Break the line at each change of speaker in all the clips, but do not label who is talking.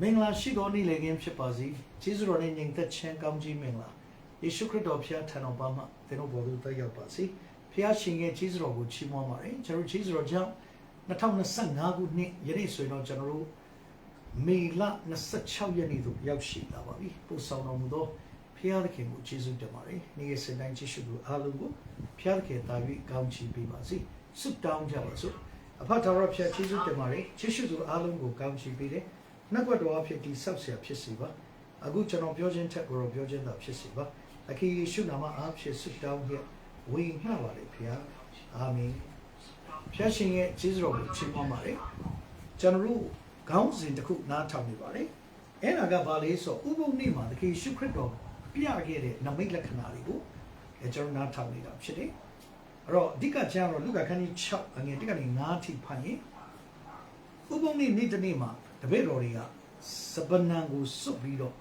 မင်္ဂလာရှိသောနေ့လည်ခင်းဖြစ်ပါစေကျေးဇူးတော်နဲ့ညီသက်ချင်းကောင်းကြီးမင်္ဂလာယေရှုခရစ်တော်ဖျားထံတော်ပါမှသင်တို့ဘော်သူတက်ရောက်ပါစေဖျားရှင်ရဲ့ကျေးဇူးတော်ကိုချီးမွမ်းပါတယ်ကျွန်တော်ကျေးဇူးတော်ကြောင့်2025ခုနှစ်ယနေ့ဆိုရင်တော့ကျွန်တော်တို့မေလ26ရက်နေ့သို့ရောက်ရှိလာပါပြီပို့ဆောင်တော်မူသောဖျားသခင်ကိုကျေးဇူးတင်ပါတယ်နေ့ရက်စဉ်တိုင်းကျေးဇူးကိုအားလုံးကိုဖျားသခင်တာ၍ကောင်းချီးပေးပါစေဆုတောင်းကြပါစို့အဖထာဝရဖျားကျေးဇူးတင်ပါတယ်ကျေးဇူးသူအားလုံးကိုကောင်းချီးပေးတယ် နှက်ကွက်တော်အဖြစ်ဒီဆောက်เสียဖြစ်စီပါအခုကျွန်တော်ပြောခြင်းထက်ကိုတော့ပြောခြင်းသာဖြစ်စီပါအခေယေရှုနာမအားဖြင့်ဆုတောင်းရဝေငှပါလေဖျားအာမင်ဖျားရှင်ရဲ့ကျေးဇူးတော်ကိုချီးမွမ်းပါတယ်ကျွန်တော်တို့ခေါင်းစဉ်တစ်ခုနားထောင်နေပါတယ်အဲ့ဒါကဘာလဲဆိုဥပုံနေ့မှာတခေယေရှုခရစ်တော်ပြခဲ့တဲ့နမိတ်လက္ခဏာတွေကိုအဲကျွန်တော်နားထောင်နေတာဖြစ်တယ်အဲ့တော့အဓိကကျမ်းတော့လူကခန်းကြီး6အငယ်1ကနေ9ထိဖတ်ရင်ဥပုံနေ့နေ့တစ်နေ့မှာ တပည့်တော်တွေကစပနံကိုစွတ်ပြီးတော့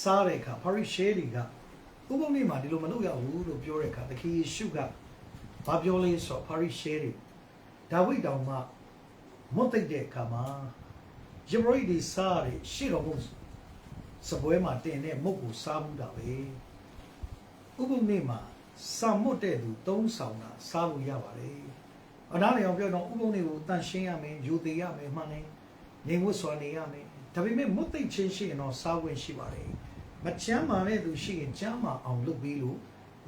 စားတဲ့အခါဖာရိရှဲတွေကဥပုံနေ့မှာဒီလိုမလုပ်ရဘူးလို့ပြောတဲ့အခါတခင်ယေရှုကဘာပြောလဲဆိုတော့ဖာရိရှဲတွေဒါဝိဒ်တောင်မှမွတ်သိပ်တဲ့အခါမှာယေဘရိတွေစားတဲ့ရှေ့တော်ဘုံစပွဲမှာတင်တဲ့မုတ်ကိုစားမှုတာပဲဥပုံနေ့မှာစာမွတ်တဲ့သူသုံးဆောင်တာစားလို့ရပါတယ်အနားလေအောင်ပြောတော့ဥပုံနေ့ကိုတန်ရှင်းရမယ်ယူသေးရမယ်မှန်တယ် နေဝတ်စွာနေရမယ်ဒါပေမဲ့မွတ်သိပ်ချင်းရှိရင်တော့စားဝင်ရှိပါတယ်မချမ်းမာတဲ့သူရှိရင်ချမ်းမာအောင်လုပ်ပြီးလို့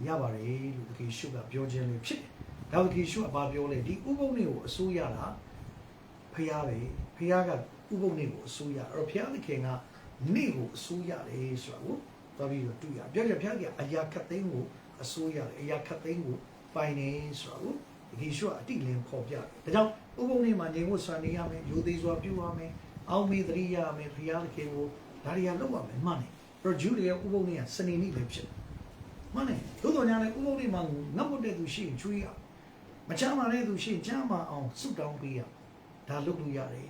ရပါတယ်လို့တကယ်ရှုကပြောခြင်းလေးဖြစ်တယ်ဒါတကယ်ရှုကဘာပြောလဲဒီဥပုံနေကိုအစိုးရတာဖះပဲဖះကဥပုံနေကိုအစိုးရအဲ့တော့ဖះသခင်ကနေ့ကိုအစိုးရတယ်ဆိုတာကိုသွားပြီးတော့တွေ့ရပြောကြဖះကအရာခတ်သိမ်းကိုအစိုးရတယ်အရာခတ်သိမ်းကိုပိုင်နေဆိုတာကိုတက ယ်ရှုကအတိလင်းဖော်ပြတယ်ဒါကြောင့်ဥပုံနေမှာနေဝတ်စွာနေရမယ်ယူသေးစွာပြုရမယ်အောင်မေသတိရမယ်ဖះသခင်ကိုဒါတွေကလုပ်ရမယ်မှန်တယ်အဲ့တော့ဂျူးတွေရဲ့ဥပုံနေကစနေနေ့လည်းဖြစ်တယ်မှန်တယ်သို့တော်ညာလည်းဥပုံနေမှာငတ်မတဲ့သူရှိရင်ကျွေးရမချမ်းမာတဲ့သူရှိရင်ချမ်းမာအောင်ဆုတောင်းပေးရဒါလုပ်လို့ရတယ်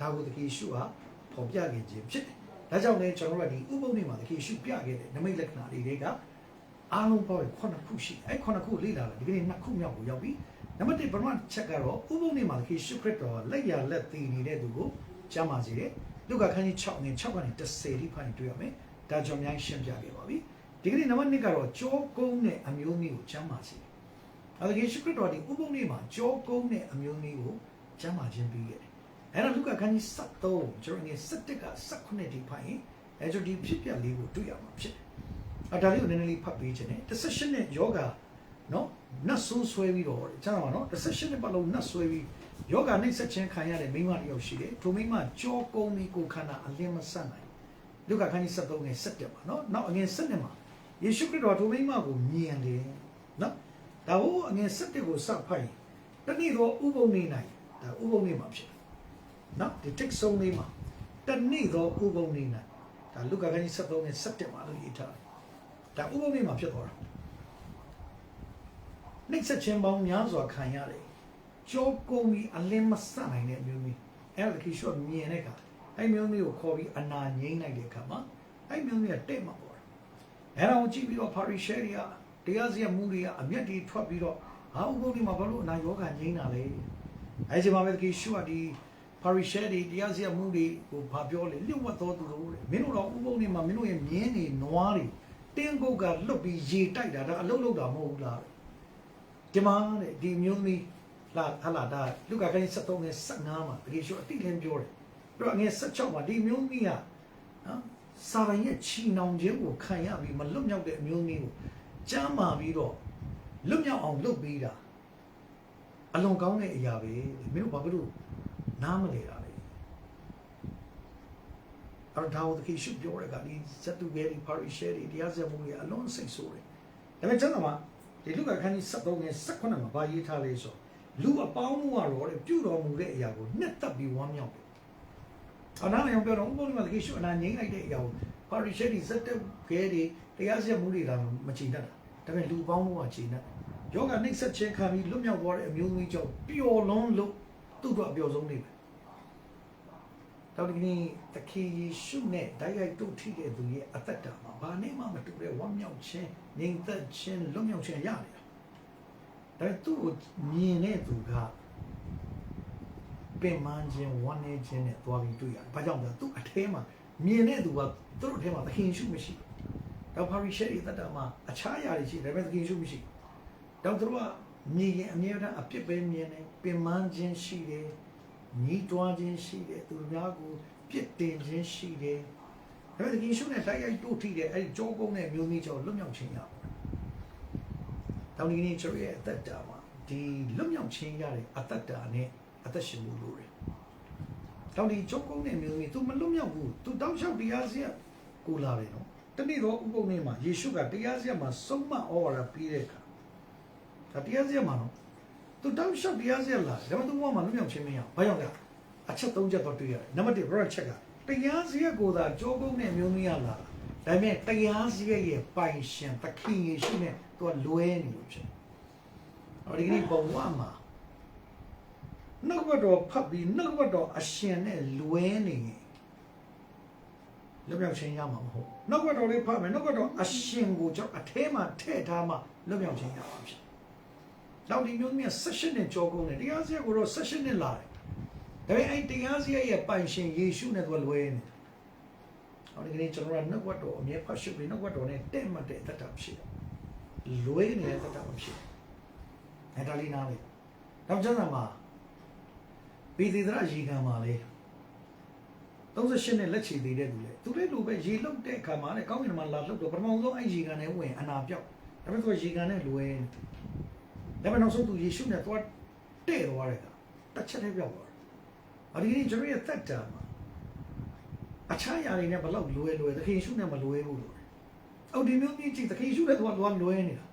ဒါကိုတကယ်ရှုဟာဖော်ပြခဲ့ခြင်းဖြစ်တယ်ဒါကြောင့်လည်းကျွန်တော်တို့ကဒီဥပုံနေမှာတကယ်ရှုပြခဲ့တဲ့နမိတ်လက္ခဏာတွေတွေက အားလုံးပေါင်းခုနှစ်ခုရှိတယ်အဲခုနှစ်ခုလေ့လာလာဒီကနေ့နှစ်ခုမြောက်ကိုရောက်ပြီနံပါတ်1ပထမချက်ကတော့ဥပုံနေမှာခေရှုခရစ်တော်ကလက်ရလက်တည်နေတဲ့သူကိုကျမ်းပါစေတယ်လူကခန်းကြီး6ငွေ6ကနေ10ထိဖိုင်တွေ့ရမယ်ဒါကြောင့်များရှင်းပြခဲ့ပါပြီဒီကနေ့နံပါတ်2ကတော့ကြောကုန်းနဲ့အမျိုးမျိုးကိုကျမ်းပါစေတယ်အဲဒါခေရှုခရစ်တော်ဒီဥပုံနေမှာကြောကုန်းနဲ့အမျိုးမျိုးကိုကျမ်းပါခြင်းပြီးခဲ့တယ်အဲ့ဒါလူကခန်းကြီး73ကျွန်တော်ငယ်7က18ထိဖိုင်အဲကျွန်တော်ဒီဖြစ်ပြလေးကိုတွေ့ရမှာဖြစ်တယ် အဲဒါလေးကိုနည်းနည်းလေးဖတ်ပေးခြင်းနဲ့18နဲ့ယောဂနော်နတ်ဆိုးဆွဲပြီးတော့ကျမ်းပါနော်18နှစ်ပတ်လုံးနတ်ဆွဲပြီးယောဂနှိပ်စက်ခြင်းခံရတဲ့မိန်းမတစ်ယောက်ရှိတယ်ထိုမိန်းမကြောကုန်းပြီးကိုခန္ဓာအလင်းမဆက်နိုင်လူကခန်းကြီး73ငယ်7ပါနော်နောက်အငယ်7နှစ်မှာယေရှုခရစ်တော်ထိုမိန်းမကိုမြင်တယ်နော်ဒါဟိုအငယ်7ကိုစဖိုင်တနည်းတော့ဥပုံနေနိုင်ဒါဥပုံနေမှာဖြစ်တယ်နော်ဒီ text ဆုံးလေးမှာတနည်းတော့ဥပုံနေနိုင်ဒါလူကခန်းကြီး73ငယ်7မှာလို့ရေးထားတယ် ဒါဥပုံနေမှာဖြစ်သွားတာနှိပ်စက်ခြင်းပေါင်းများစွာခံရတယ်ကြောကုန်းပြီးအလင်းမဆနိုင်တဲ့အမျိုးမျိုးအဲ့ဒါခိရှော့မြင်တဲ့အခါအဲ့မျိုးမျိုးကိုခေါ်ပြီးအနာငိမ့်လိုက်တဲ့အခါမှာအဲ့မျိုးမျိုးကတဲ့မှာပေါ့အဲ့ဒါကိုကြည့်ပြီးတော့ပါရီရှယ်ရီကတရားစီရင်မှုတွေကအမျက်တွေထွက်ပြီးတော့ဟာဥပုပ်ဒီမှာဘာလို့အနာယောဂငိမ့်တာလဲအဲ့ဒီမှာပဲခိရှော့ဒီပါရီရှယ်ရီတရားစီရင်မှုတွေကိုဘာပြောလဲလျှို့ဝှက်တော်သူတို့လေမင်းတို့တော့ဥပုပ်ဒီမှာမင်းတို့ရဲ့မြင်းတွေနွားတွေ တင်းကုတ်ကလွတ်ပြီးရေတိုက်တာဒါအလုံးလုံးတာမဟုတ်ဘူးလားဒီမှာတဲ့ဒီမျိုးမီလာဟာလာဒါလူကခိုင်း73နဲ့15မှာတကယ်ရှိအတိလင်းပြောတယ်ပြီးတော့ငယ်16မှာဒီမျိုးမီကနော်စာရန်ရဲ့ချီနှောင်ခြင်းကိုခံရပြီးမလွတ်မြောက်တဲ့အမျိုးမီကိုကြမ်းမာပြီးတော့လွတ်မြောက်အောင်လုပ်ပေးတာအလွန်ကောင်းတဲ့အရာပဲမင်းတို့ဘာဖြစ်လို့နားမလဲတာလဲ အရဒါဝတကိရှုပြောရကဒီဇတူဂေရီပါရီရှယ်ရီတရားစမှုတွေအလွန်စိတ်ဆိုးတယ်ဒါပေမဲ့ကျွန်တော်ကဒီလူကခန်းကြီး73ငယ်18မှာဗာရေးထားလေးဆိုလူအပေါင်းမှုကတော့တဲ့ပြုတော်မူတဲ့အရာကိုနှစ်သက်ပြီးဝမ်းမြောက်တယ်။အနာလည်းပြောတော့ဥပ္ပမာတကိရှုအနာငိမ့်လိုက်တဲ့အရာကိုပါရီရှယ်ဒီဇက်တက်ဂဲဒီတရားစီမှုတွေလာမချင်တတ်တာ။ဒါပေမဲ့လူပေါင်းမှုကချင်တတ်တယ်။ယောဂနှိမ့်ဆက်ခြင်းခံပြီးလွတ်မြောက်သွားတဲ့အမျိုးသမီးကြောင့်ပျော်လွန်းလို့သူ့တော့အပျော်ဆုံးနေပဲ။ တော်ဒီနေ့တခေယေရှုနဲ့တိုက်ရိုက်တို့ထိတဲ့သူရဲ့အသက်တာမှာဘာနဲ့မှမတူတဲ့ဝမ်းမြောက်ခြင်းငြိမ်သက်ခြင်းလွတ်မြောက်ခြင်းရတယ်။ဒါပေမဲ့သူ့ကိုမြင်တဲ့သူကပင်ပန်းခြင်းဝမ်းနည်းခြင်းနဲ့သွားပြီးတွေ့ရတယ်။ဘာကြောင့်လဲသူအထဲမှာမြင်တဲ့သူကသူတို့အထဲမှာသခင်ရှုမရှိဘူး။တော့ပါရီရှယ်ဤတတမှာအခြားအရာတွေရှိတယ်ဒါပေမဲ့သခင်ရှုမရှိဘူး။တော့သူတို့ကမြင်ရင်အမြဲတမ်းအပြစ်ပဲမြင်တယ်ပင်ပန်းခြင်းရှိတယ် ညီးတွားခြင်းရှိတယ်သူများကိုပြစ်တင်ခြင်းရှိတယ်ဒါပေမဲ့သခင်ရှုနဲ့တိုက်ရိုက်တို့ထိတယ်အဲ့ဒီကြောကုန်းတဲ့မျိုးမျိုးကြောင့်လွတ်မြောက်ခြင်းရပါတယ်။တောင်းဒီနေ့ကျွန်တော်ရဲ့အသက်တာမှာဒီလွတ်မြောက်ခြင်းရတဲ့အသက်တာနဲ့အသက်ရှင်မှုလိုတယ်။တောင်းဒီကြောကုန်းတဲ့မျိုးမျိုး तू မလွတ်မြောက်ဘူး။ तू တောက်လျှောက်တရားစရာကိုလာတယ်နော်။တနေ့တော့ဥပုပ်နေ့မှာယေရှုကတရားစရာမှာဆုံးမဩဝါဒပေးတဲ့အခါဒါတရားစရာမှာနော်။ သူတောက်လျှောက်တရားစရာလာဒါပေမဲ့သူ့ဘဝမှာလူပြောင်ချင်းမရအောင်ဘာကြောင့်လဲအချက်၃ချက်တော့တွေ့ရတယ်နံပါတ်၁ product check ကတရားစရာကိုသာကြောကုန်းနဲ့မျိုးမရလာဒါပေမဲ့တရားစရာရဲ့ပိုင်ရှင်သခင်ယေရှုနဲ့သူကလွဲနေလို့ဖြစ်အော်ဒီကနေ့ဘဝမှာနှုတ်ဘတ်တော်ဖတ်ပြီးနှုတ်ဘတ်တော်အရှင်နဲ့လွဲနေရင်လွတ်မြောက်ခြင်းရမှာမဟုတ်နှုတ်ဘတ်တော်လေးဖတ်မယ်နှုတ်ဘတ်တော်အရှင်ကိုကျွန်တော်အထဲမှာထည့်ထားမှလွတ်မြောက်ခြင်းရမှာဖြစ် နောက်ဒီမျိုးမျိုးဆက်ရှင်နဲ့ကြောကုန်းတယ်တရားစရာကိုတော့ဆက်ရှင်နဲ့လာတယ်ဒါပေမဲ့အဲ့တရားစရာရဲ့ပိုင်ရှင်ယေရှုနဲ့သူကလွဲနေတယ်ဟောဒီကနေ့ကျွန်တော်ကနှုတ်ဘတ်တော်အမြဲဖတ်ရှုပြီးနှုတ်ဘတ်တော်နဲ့တဲ့မှတ်တဲ့တတ်တာဖြစ်တယ်လွဲနေတဲ့တတ်တာမဖြစ်ဘူးအဲ့ဒါလေးနားလေနောက်ကျမ်းစာမှာပေသေသရရေခံမှာလေ38နဲ့လက်ချီသေးတဲ့သူလေသူလည်းလူပဲရေလုတ်တဲ့အခါမှာလေကောင်းကင်မှာလာလုတ်တော့ပထမဆုံးအဲ့ရေခံနဲ့ဝင်အနာပြောက်ဒါပေမဲ့သူကရေခံနဲ့လွယ် ဒါပေမဲ့နောက်ဆုံးသူယေရှုနဲ့သွားတဲ့သွားတဲ့ကတစ်ချက်တည်းပြောက်သွားတယ်အဒီကြီးကျွန်တော်ရဲ့သက်တာမှာအခြားຢာတွေနဲ့ဘလောက်လွယ်လွယ်သခင်ယေရှုနဲ့မလွယ်ဘူးလို့အော်ဒီမျိုးကြီးကြည့်သခင်ယေရှုနဲ့သွားသွားလွယ်နေတာ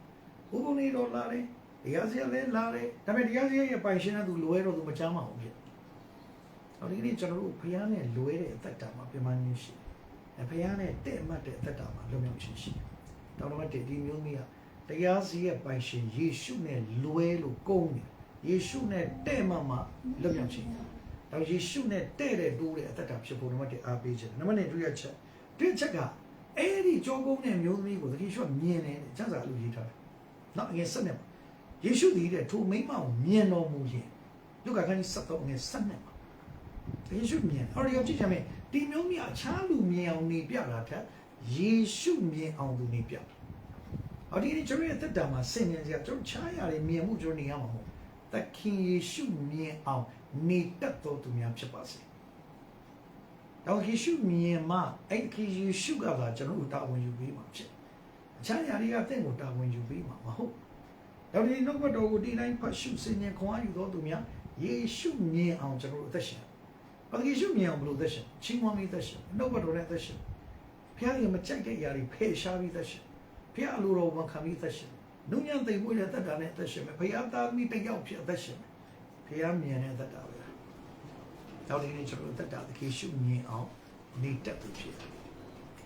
ဘုဘုံနေတော့လာတယ်တရားစရာလည်းလာတယ်ဒါပေမဲ့တရားစရာရဲ့ပိုင်ရှင်ကသူလွယ်တော့သူမချမ်းမအောင်ဖြစ်အော်ဒီနေ့ကျွန်တော်တို့ဘုရားနဲ့လွယ်တဲ့အသက်တာမှာပြမင်းရှိတယ်ဘုရားနဲ့တဲ့မှတ်တဲ့အသက်တာမှာလွတ်မြောက်ခြင်းရှိတယ်တောင်းတမတ်ဒီမျိုးမျိုးက တရားစရာပိုင်ရှင်ယေရှုနဲ့လွယ်လို့ကုန်းတယ်ယေရှုနဲ့တဲ့မှမှလွတ်မြောက်ခြင်းဒါယေရှုနဲ့တဲ့တဲ့တိုးတဲ့အသက်တာဖြစ်ဖို့နံပါတ်1အားပေးခြင်းနံပါတ်2ဒုတိယချက်ဒုတိယချက်ကအဲ့ဒီကြောကုန်းတဲ့မျိုးသမီးကိုတတိယရှုမြင်တယ်ကျမ်းစာအလိုရေးထားတယ်နောက်အငယ်7နဲ့ယေရှုသည်တဲ့ထိုမိမ့်မကိုမြင်တော်မူရင်လူကခန်းကြီး73ငယ်7နဲ့ယေရှုမြင်ဟောဒီရောက်ကြည့်ချင်မယ်ဒီမျိုးမြအခြားလူမြင်အောင်နေပြတာထက်ယေရှုမြင်အောင်သူနေပြတ ယ်ဟောဒီနေ့ကျွန်တော်ရဲ့တက်တာမှာဆင်ញင်စရာကျွန်တော်ခြားရည်မြင်မှုကျွန်တော်နေရမှာမဟုတ်သခင်ယေရှုမြင်အောင်နေတတ်တော်သူများဖြစ်ပါစေတော့ယေရှုမြင်မှအဲ့ဒီယေရှုကသာကျွန်တော်တို့တာဝန်ယူပေးမှာဖြစ်အခြားຢာတွေကတင့်ကိုတာဝန်ယူပေးမှာမဟုတ်တော့ဒီနှုတ်ကတော်ကိုဒီတိုင်းဖတ်ရှုစင်ញင်ခွန်အားယူတော်သူများယေရှုမြင်အောင်ကျွန်တော်တို့အသက်ရှင်ဘာယေရှုမြင်အောင်ဘယ်လိုသက်ရှင်ချင်းမွန်ပြီးသက်ရှင်နှုတ်ကတော်နဲ့သက်ရှင်ဖခင်ကမကြိုက်တဲ့ຢာတွေဖယ်ရှားပြီးသက်ရှင် ဖခင်အလိုတော်ဝန်ခံပြီးသက်ရှင်နုညံသိမ်မွေးတဲ့သက်တာနဲ့သက်ရှင်မယ်ဖခင်သားသမီးတစ်ယောက်ဖြစ်သက်ရှင်မယ်ဖခင်မြင်တဲ့သက်တာပဲတော့ဒီနေ့ကျွန်တော်တို့သက်တာတခေရှုမြင်အောင်နေတတ်သူဖြစ်တယ်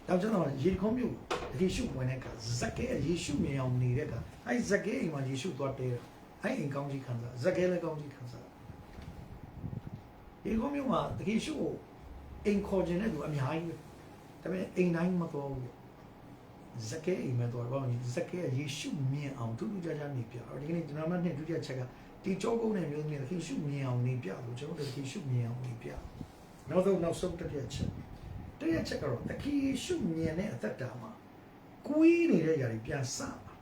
တော့ကျွန်တော်ရေခုံးမြို့တခေရှုဝင်တဲ့အခါဇက်ကဲယေရှုမြင်အောင်နေတဲ့အခါအဲဇက်ကဲအိမ်မှာယေရှုသွားတဲတယ်အဲအိမ်ကောင်းကြီးခံစားဇက်ကဲလည်းကောင်းကြီးခံစားရေခုံးမြို့မှာတခေရှုကိုအိမ်ခေါ်ခြင်းတဲ့သူအများကြီးပဲဒါပေမဲ့အိမ်တိုင်းမတော်ဘူး ဇက်ကဲအိမ်မှာတော့ဘာလို့ဇက်ကဲယေရှုမြင်အောင်တူတူကြကြနေပြတော့ဒီကနေ့ကျွန်တော်မှနှစ်ဒုတိယချက်ကဒီကြောကုန်းတဲ့မျိုးမျိုးယေရှုမြင်အောင်နေပြလို့ကျွန်တော်တို့ယေရှုမြင်အောင်နေပြနောက်ဆုံးနောက်ဆုံးတစ်ချက်ချက်တရက်ချက်ကတော့တခင်ယေရှုမြင်တဲ့အသက်တာမှာကိုယ်နေတဲ့ຢာတွေပြန်စပါ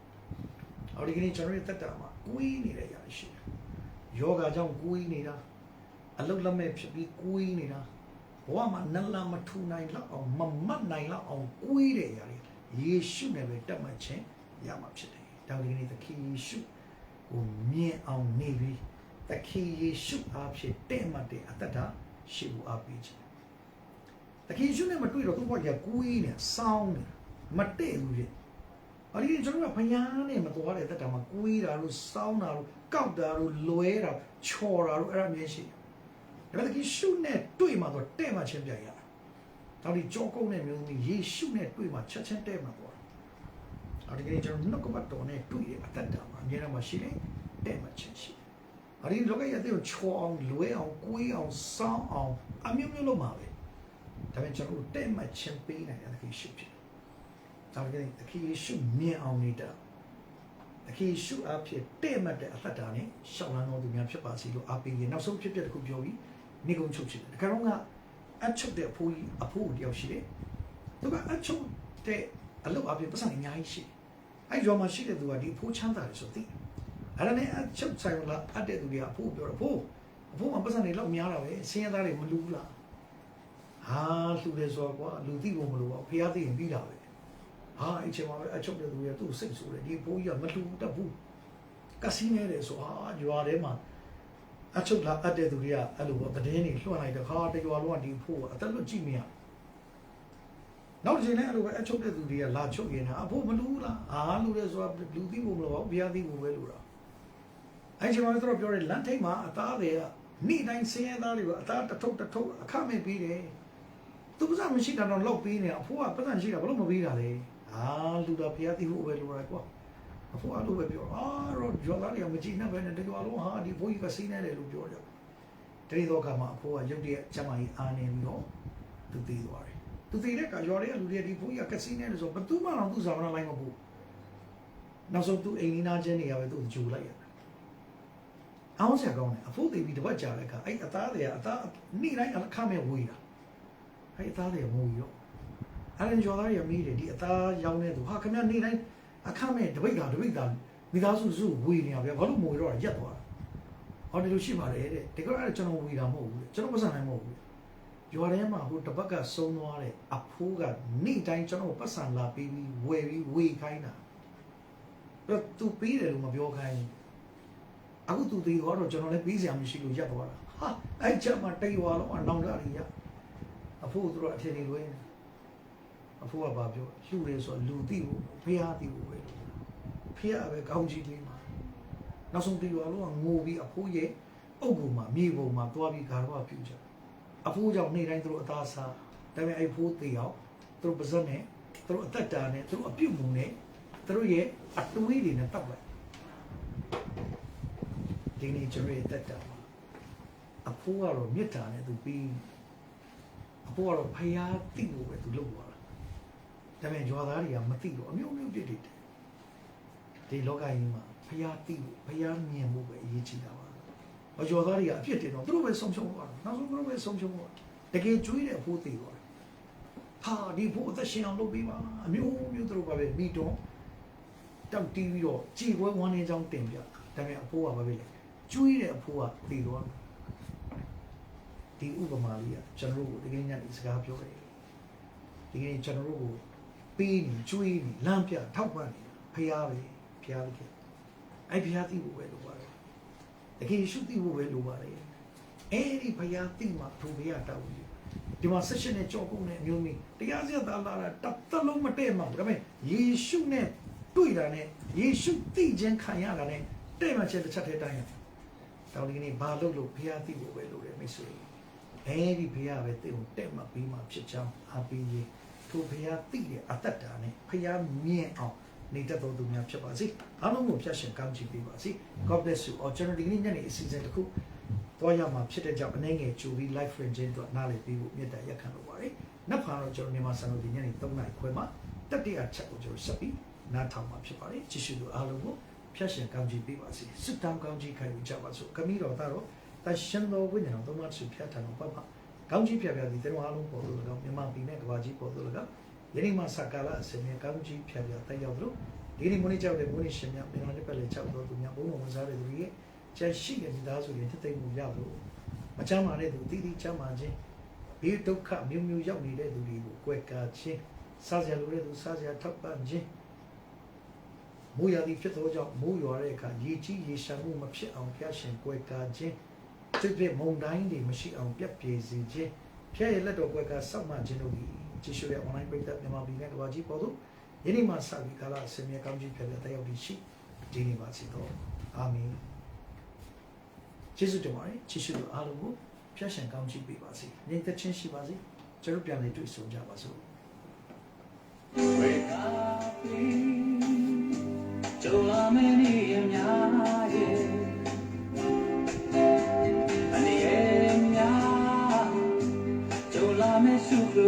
အော်ဒီကနေ့ကျွန်တော်ရဲ့အသက်တာမှာကိုယ်နေတဲ့ຢာတွေရှိတယ်ယောဂကြောင့်ကိုယ်နေတာအလုတ်လက်မဲ့ဖြစ်ပြီးကိုယ်နေတာဘဝမှာနလမထူနိုင်လောက်အောင်မမတ်နိုင်လောက်အောင်ကိုယ်တဲ့ຢာတွေ ယေရှုနဲ့ပဲတက်မှတ်ခြင်းရမှာဖြစ်တယ်။ဒါဒီနေ့သခင်ယေရှုကိုမြင်အောင်နေပြီးသခင်ယေရှုအားဖြင့်တဲ့မှတ်တဲ့အတ္တတာရှိဖို့အားပေးခြင်း။သခင်ယေရှုနဲ့မတွေ့တော့သူ့ဘဝကကိုယ်နဲ့စောင်းနေမတည့်ဘူးဖြစ်။အဲ့ဒီကျွန်တော်ကဘုရားနဲ့မတော်တဲ့အတ္တတာမှာကိုယ်တာလို့စောင်းတာလို့ကောက်တာလို့လွဲတာချော်တာလို့အဲ့ဒါမျိုးရှိတယ်။ဒါပေမဲ့သခင်ယေရှုနဲ့တွေ့မှတော့တဲ့မှခြင်းပြန်ရ တာ။ဒါဒီကြောကုန်းတဲ့မျိုးသမီးယေရှုနဲ့တွေ့မှချက်ချင်းတဲ့မှတော့။အဲဒီကနေ့ကျွန်တော်နှုတ်ကပတ်တော်နဲ့တွေ့တဲ့အတ္တတာမှာအများမှာရှိတယ်တဲ့မှချင်းရှိတယ်။အဲဒီလောကရဲ့အသေးကိုချောအောင်လွဲအောင်ကိုးအောင်စောင်းအောင်အမျိုးမျိုးလုပ်မှာပဲ။ဒါပေမဲ့ကျွန်တော်တဲ့မှချင်းပေးနိုင်တဲ့သခင်ရှိဖြစ်တယ်။ဒါကနေ့သခင်ယေရှုမြင်အောင်နေတာသခင်ယေရှုအဖြစ်တဲ့မှတ်တဲ့အတ္တတာနဲ့ရှောင်းလန်းတော်သူများဖြစ်ပါစေလို့အားပေးရင်နောက်ဆုံးဖြစ်ဖြစ်တစ်ခုပြောပြီးနေကုန်ချုပ်ချင်တယ်တခါတော့က အချုပ်တဲ့အဖိုးကြီးအဖိုးတယောက်ရှိတယ်သူကအချုပ်တဲ့အလုပ်အပြင်ပတ်စံအများကြီးရှိတယ်အဲ့ကြောမှာရှိတဲ့သူကဒီအဖိုးချမ်းသာတယ်ဆိုသိတယ်အဲ့ဒါနဲ့အချုပ်ဆိုင်လာအပ်တဲ့သူတွေကအဖိုးပြောတော့အဖိုးအဖိုးကပတ်စံတွေလောက်များတာပဲဆင်းရဲသားတွေမလူဘူးလားဟာလှူတယ်ဆိုတော့ကွာလူသိဖို့မလိုပါဘူးဖះသိရင်ပြီးတာပဲဟာအဲ့ချိန်မှာပဲအချုပ်တဲ့သူတွေကသူ့စိတ်ဆိုးတယ်ဒီအဖိုးကြီးကမလူတတ်ဘူးကစီနေတယ်ဆိုဟာကြွားထဲမှာ အချုပ်လာအပ်တဲ့သူတွေကအဲ့လိုပေါ့သတင်းတွေလွှတ်လိုက်တဲ့ခါတရွာလုံးကဒီဖို့အသက်လွတ်ကြည့်မရနောက်တစ်ချိန်လည်းအဲ့လိုပဲအချုပ်တဲ့သူတွေကလာချုပ်ရင်အဖို့မလူဘူးလားအားလူတယ်ဆိုတာလူသိဖို့မလိုပါဘူးဘုရားသိဖို့ပဲလို့တာအဲ့ချိန်မှာသူတို့ပြောတယ်လမ်းထိပ်မှာအသားတွေကနေ့တိုင်းဆင်းရဲသားတွေကအသားတစ်ထုပ်တစ်ထုပ်အခမဲ့ပေးတယ်သူပစမရှိတာတော့လောက်ပေးနေအဖိုးကပတ်စံရှိတာဘလို့မပေးတာလဲအာလူတော်ဘုရားသိဖို့ပဲလို့ရကွာ အဖိုးအလိုပဲပြောအာတော့ဂျော်သားတွေကမကြည့်နဲ့ပဲနဲ့တကြွားလုံးဟာဒီဘိုးကြီးကစိနေတယ်လို့ပြောကြတတိတော့ကမှအဖိုးကရုပ်တရက်ကျမကြီးအားနေပြီးတော့သူသိသွားတယ်သူသိတဲ့ကရွာတွေကလူတွေဒီဘိုးကြီးကကစိနေတယ်ဆိုဘယ်သူမှတော့သူ့ဆောင်ရလိုက်မဘူးနောက်ဆုံးသူအိမ်နီးနားချင်းတွေကပဲသူ့ဂျူလိုက်ရတယ်အောင်ဆက်ကောင်းတယ်အဖိုးသိပြီးတပတ်ကြာတဲ့အခါအဲ့အသားတွေကအသားနေ့တိုင်းအခမဲ့ဝေးတာအဲ့အသားတွေမူရောအဲ့ဒီကျော်သားတွေမိတယ်ဒီအသားရောင်းနေသူဟာခင်ဗျနေ့တိုင်း အခမဲ့တပိတ်တာတပိတ်တာမိသားစုစုဝေးနေရဗျာဘာလို့မဝေတော့ရက်သွားတာဟောဒီလိုရှိပါတယ်တဲ့တကယ်အဲ့ကျွန်တော်ဝေးတာမဟုတ်ဘူးကျွန်တော်ပတ်စံနိုင်မဟုတ်ဘူးရွာထဲမှာဟိုတပတ်ကစုံသွားတဲ့အဖိုးကနေ့တိုင်းကျွန်တော်ပတ်စံလာပြီးပြီးဝယ်ပြီးဝေခိုင်းတာတော့သူပြီးတယ်လို့မပြောခိုင်းဘူးအခုသူသေးတော့ကျွန်တော်လည်းပြီးစရာမရှိလို့ရက်သွားတာဟာအဲ့ချက်မှာတိတ်သွားတော့အနောင်တရီရအဖိုးတို့အထင်တွေလွဲနေ အဖိုးကဘာပြောလှူတယ်ဆိုလူသိဖို့ဖះသိဖို့ပဲဖះပဲကောင်းကြီးလေးမှာနောက်ဆုံးတိတ်သွားတော့ငိုပြီးအဖိုးရဲ့အုပ်ပုံမှာမြေပုံမှာသွားပြီးကာတော့ပြုကြအဖိုးကြောင့်နေ့တိုင်းတို့အသားစားဒါပေမဲ့အဲ့ဖိုးသေးအောင်တို့ပါဇက်နဲ့တို့အသက်တာနဲ့တို့အပြုတ်မှုနဲ့တို့ရဲ့အတွေးတွေနဲ့တောက်လိုက်ဒီနေ့ကျွန်တော်ရဲ့တက်တာမှာအဖိုးကတော့မေတ္တာနဲ့သူပြီးအဖိုးကတော့ဖယားတိလို့ပဲသူလုပ်သွားတာ ဒါပေမဲ့ဂျွာသားတွေကမသိတော့အမျိုးမျိုးပြစ်တယ်ဒီလောကကြီးမှာဖယားတိလို့ဖယားမြင်ဖို့ပဲအရေးကြီးတာပါအဂျွာသားတွေကအပြစ်တင်တော့သူတို့ပဲဆုံးရှုံးသွားတာနောက်ဆုံးသူတို့ပဲဆုံးရှုံးသွားတကယ်ကျွေးတဲ့အဖိုးသိသွားတယ်ဟာဒီဖို့အသက်ရှင်အောင်လုပ်ပေးပါအမျိုးမျိုးသူတို့ပါပဲမိတော့တောက်တီးပြီးတော့ကြည်ပွဲဝမ်းနေကြောင်းတင်ပြဒါပေမဲ့အဖိုးကဘာပဲလဲကျွေးတဲ့အဖိုးကတည်သွားဒီဥပမာလေးကကျွန်တော်တို့ဒီကနေ့ညနေစကားပြောတယ်ဒီကနေ့ကျွန်တော်တို့ကို ပေးနေကျွေးနေလမ်းပြထောက်ပံ့နေဖရားပဲဖရားပဲအဲ့ဖရားသိဖို့ပဲလိုပါတယ်တကယ်ရှုသိဖို့ပဲလိုပါတယ်အဲ့ဒီဖရားသိမှထိုဘုရားတောင်းယူဒီမှာဆက်ရှင်နဲ့ကြောက်ကုန်တဲ့အမျိုးမျိုးတရားစရသားလာတာတတ်လုံးမတည့်မှာဘူးဒါပေမဲ့ယေရှုနဲ့တွေ့တာနဲ့ယေရှုသိခြင်းခံရတာနဲ့တဲ့မှချက်တစ်ချက်တည်းတိုင်းတောင်းဒီနေ့ဘာလို့လို့ဘုရားသိဖို့ပဲလို့တယ်မိတ်ဆွေအဲဒီဘုရားပဲသိဖို့တဲ့မှပြီးမှဖြစ်ချောင်းအပင်းကြီး ထိုဘုရားသိတဲ့အတ္တတာနဲ့ဘုရားမြင်အောင်နေတတ်တော်သူများဖြစ်ပါစေအားလုံးကိုဖျက်ရှင်ကောင်းချီးပေးပါစေ God bless you အော်ကျွန်တော်ဒီနေ့ညနေအစီအစဉ်တစ်ခုတော့ရမှာဖြစ်တဲ့ကြောင့်အနေငယ်ကြိုပြီး live friend ချင်းတို့နားလည်ပြီးဖို့မြတ်တာရက်ခံလို့ပါတယ်နောက်ခါတော့ကျွန်တော်မြန်မာစံတော်ဒီညနေ3နာရီခွဲမှာတက်တရချက်ကိုကျွန်တော်ဆက်ပြီးနားထောင်မှာဖြစ်ပါတယ်ကြည့်ရှုသူအားလုံးကိုဖျက်ရှင်ကောင်းချီးပေးပါစေစစ်တောင်းကောင်းချီးခံယူကြပါစို့ခမီးတော်သားတော့တရှင်တော်ဝိညာဉ်တော်သုံးပါးစုဖျက်ထံတော်ပတ်ပါ ကောင်းချီးဖြာဖြာသည်ကျွန်တော်အားလုံးပေါ်လို့တော့မြန်မာပြည်နဲ့ကဘာကြီးပေါ်လို့တော့ယနေ့မှစကားလာအစမြကောင်းချီးဖြာဖြာတက်ရောက်လို့ဒီနေ့မနေ့ကြောက်တဲ့မနေ့ရှင်များမြန်မာနဲ့ပတ်လက်ကြောက်တော်သူများဘုံတော်ဝန်စားတဲ့သူတွေရဲ့ကျန်ရှိတဲ့မိသားစုတွေတသိမ့်မှုရလို့မချမ်းမာတဲ့သူတည်တည်ချမ်းမာခြင်းဘေးဒုက္ခမျိုးမျိုးရောက်နေတဲ့သူတွေကိုကွယ်ကာခြင်းစားစရာလိုတဲ့သူစားစရာထောက်ပံ့ခြင်းမိုးရာသီဖြစ်သောကြောင့်မိုးရွာတဲ့အခါရေကြီးရေရှမ်းမှုမဖြစ်အောင်ဖျားရှင်ကွယ်ကာခြင်း စစ်တဲ့မုန်တိုင်းတွေမရှိအောင်ပြတ်ပြေစေခြင်းဖျားရဲ့လက်တော်ကွယ်ကာစောင့်မှခြင်းတို့သည်ကြည့်ရှုတဲ့ online ပရိသတ်မြန်မာပြည်နဲ့ကမ္ဘာကြီးပေါ်သို့ယနေ့မှစပြီးကာလအစမြဲကောင်းကြီးဖြစ်တဲ့တရားတော်ရှိဒီနေ့ပါစီတော့အာမင်ကျေးဇူးတင်ပါတယ်ချစ်ရှိသူအားလုံးကိုဖျက်ရှင်ကောင်းချီးပေးပါစေ။ညီသက်ချင်းရှိပါစေ။ကျွန်တော်ပြန်လေတွေ့ဆုံကြပါစို့
Wake up, ကြုံလာမင်းရဲ့များ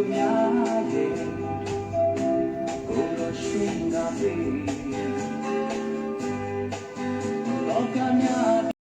င်း